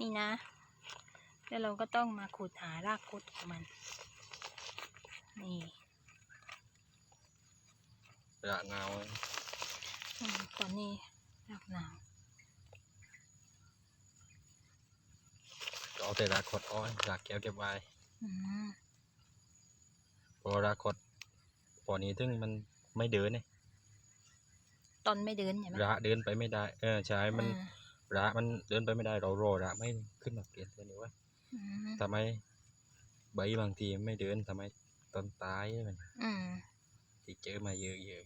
นี่นะ แล้วเราก็ต้องมาขุดหารากคุดของมัน นี่ระเงาอืมตอนนี้รากหนาวก็เอาแต่รากคดอ้อยรากแก้วเก็บไว้อืมเพราะรากคดพอนี้ถึงมันไม่เดินเนี่ยตอนไม่เดินใช่ไหมระเดินไปไม่ได้ เออใช่มันอ่า ระมันเดินไปไม่ได้เราโรอระไม่ขึ้นมาเปลี่ยนตัวนี้วะอืมทำไมใบบางทีไม่เดินทำไมต้นตายมันอืมที่เจอมาเยอะๆอยู่